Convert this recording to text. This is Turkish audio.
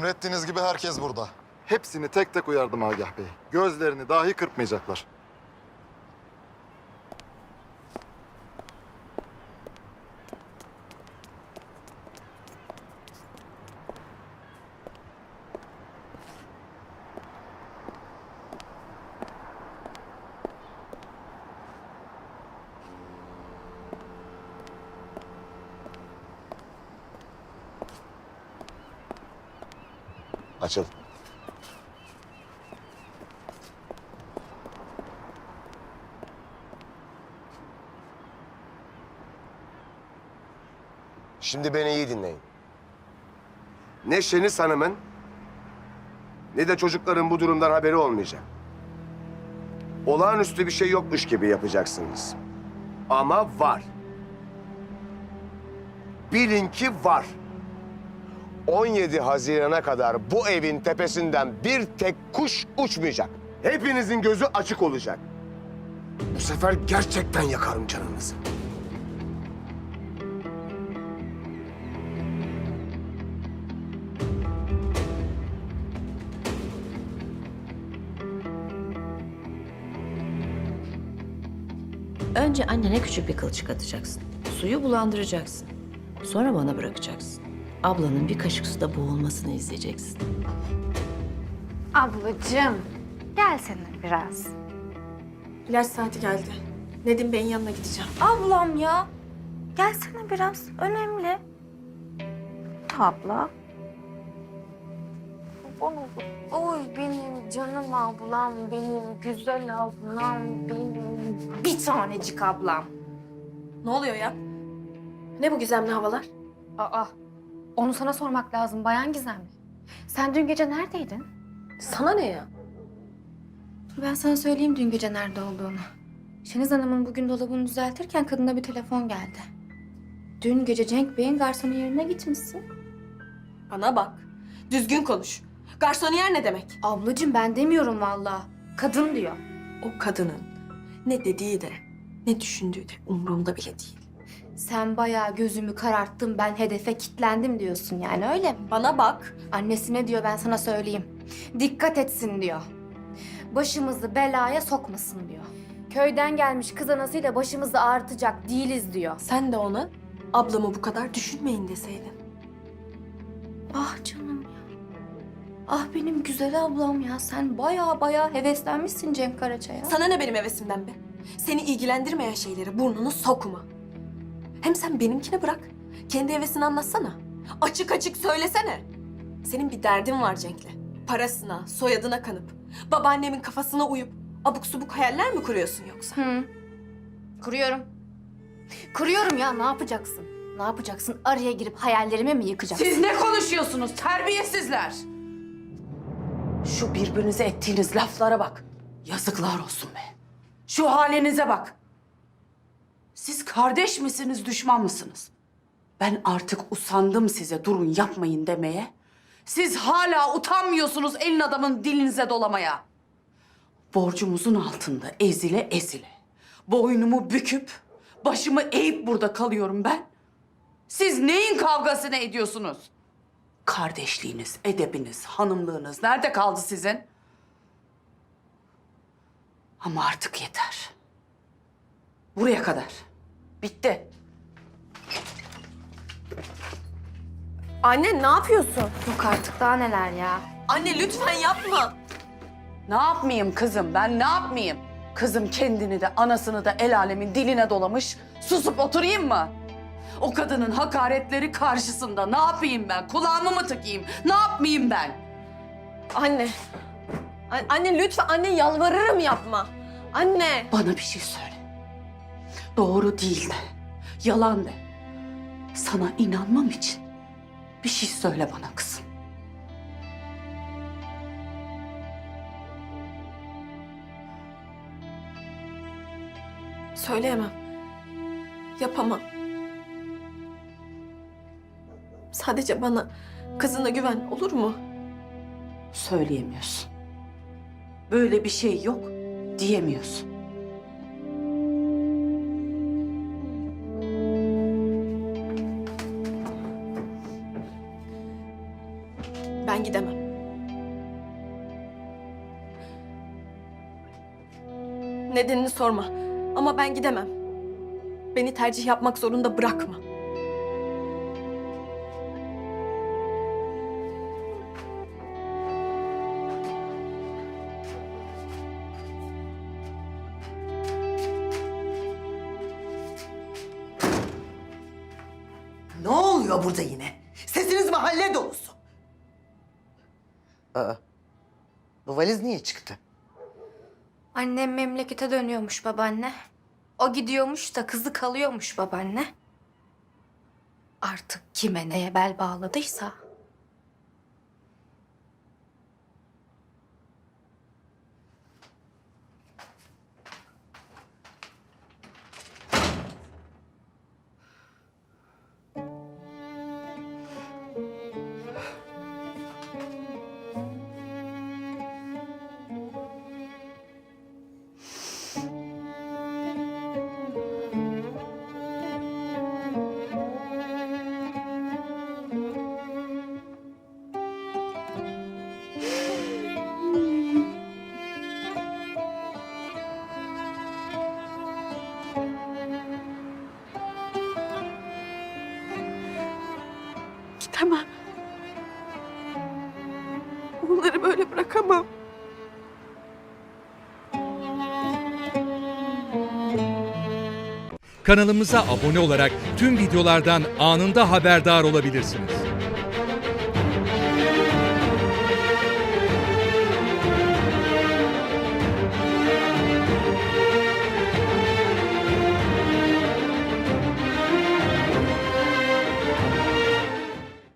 Emrettiğiniz gibi herkes burada. Hepsini tek tek uyardım Agah Bey. Gözlerini dahi kırpmayacaklar. Açıl. Şimdi beni iyi dinleyin. Ne Şeniz Hanım'ın ne de çocukların bu durumdan haberi olmayacak. Olağanüstü bir şey yokmuş gibi yapacaksınız. Ama var. Bilin ki var. 17 Haziran'a kadar bu evin tepesinden bir tek kuş uçmayacak. Hepinizin gözü açık olacak. Bu sefer gerçekten yakarım canınızı. Önce annene küçük bir kılçık atacaksın. Suyu bulandıracaksın. Sonra bana bırakacaksın. Ablanın bir kaşık suda boğulmasını izleyeceksin. Ablacığım, gelsene biraz. İlaç saati geldi. Nedim Bey'in yanına gideceğim. Ablam ya, gelsene biraz. Önemli. Abla. Oy benim canım ablam, benim güzel ablam, benim bir tanecik ablam. Ne oluyor ya? Ne bu gizemli havalar? Aa, onu sana sormak lazım Bayan Gizemli. Sen dün gece neredeydin? Sana ne ya? Ben sana söyleyeyim dün gece nerede olduğunu. Şeniz Hanım'ın bugün dolabını düzeltirken kadına bir telefon geldi. Dün gece Cenk Bey'in garsonu yerine gitmişsin. Bana bak. Düzgün konuş. Garsoniyer ne demek? Ablacığım ben demiyorum vallahi. Kadın diyor. O kadının ne dediği de ne düşündüğü de umurumda bile değil. Sen bayağı gözümü kararttın ben hedefe kilitlendim diyorsun yani öyle mi? Bana bak. Annesi ne diyor ben sana söyleyeyim. Dikkat etsin diyor. Başımızı belaya sokmasın diyor. Köyden gelmiş kız anasıyla başımızı ağrıtacak değiliz diyor. Sen de ona ablamı bu kadar düşünmeyin deseydin. Ah canım ya. Ah benim güzel ablam ya. Sen bayağı bayağı heveslenmişsin Cenk Karaçay'a. Sana ne benim hevesimden be? Seni ilgilendirmeyen şeylere burnunu sokma. Hem sen benimkini bırak. Kendi hevesini anlatsana. Açık açık söylesene. Senin bir derdin var Cenk'le. Parasına, soyadına kanıp, babaannemin kafasına uyup abuk subuk hayaller mi kuruyorsun yoksa? Hı. Kuruyorum. Kuruyorum ya ne yapacaksın? Ne yapacaksın? Araya girip hayallerimi mi yıkacaksın? Siz ne konuşuyorsunuz terbiyesizler? Şu birbirinize ettiğiniz laflara bak. Yazıklar olsun be. Şu halinize bak. Siz kardeş misiniz, düşman mısınız? Ben artık usandım size durun yapmayın demeye. Siz hala utanmıyorsunuz elin adamın dilinize dolamaya. Borcumuzun altında ezile ezile. Boynumu büküp, başımı eğip burada kalıyorum ben. Siz neyin kavgasını ediyorsunuz? Kardeşliğiniz, edebiniz, hanımlığınız nerede kaldı sizin? Ama artık yeter. Buraya kadar. Bitti. Anne ne yapıyorsun? Yok artık daha neler ya. Anne lütfen yapma. Ne yapmayayım kızım ben ne yapmayayım? Kızım kendini de anasını da el alemin diline dolamış. Susup oturayım mı? O kadının hakaretleri karşısında ne yapayım ben? Kulağımı mı tıkayım? Ne yapmayayım ben? Anne. An- Anne lütfen anne yalvarırım yapma. Anne. Bana bir şey söyle. Doğru değil de, yalan de. Sana inanmam için bir şey söyle bana kızım. Söyleyemem. Yapamam. Sadece bana kızına güven olur mu? Söyleyemiyorsun. Böyle bir şey yok diyemiyorsun. Ben gidemem. Nedenini sorma ama ben gidemem. Beni tercih yapmak zorunda bırakma. Ne oluyor burada yine? Sesiniz mahalle dolusu. Aa, bu valiz niye çıktı? Annem memlekete dönüyormuş babaanne. O gidiyormuş da kızı kalıyormuş babaanne. Artık kime neye bel bağladıysa. Onları böyle bırakamam. Kanalımıza abone olarak tüm videolardan anında haberdar olabilirsiniz.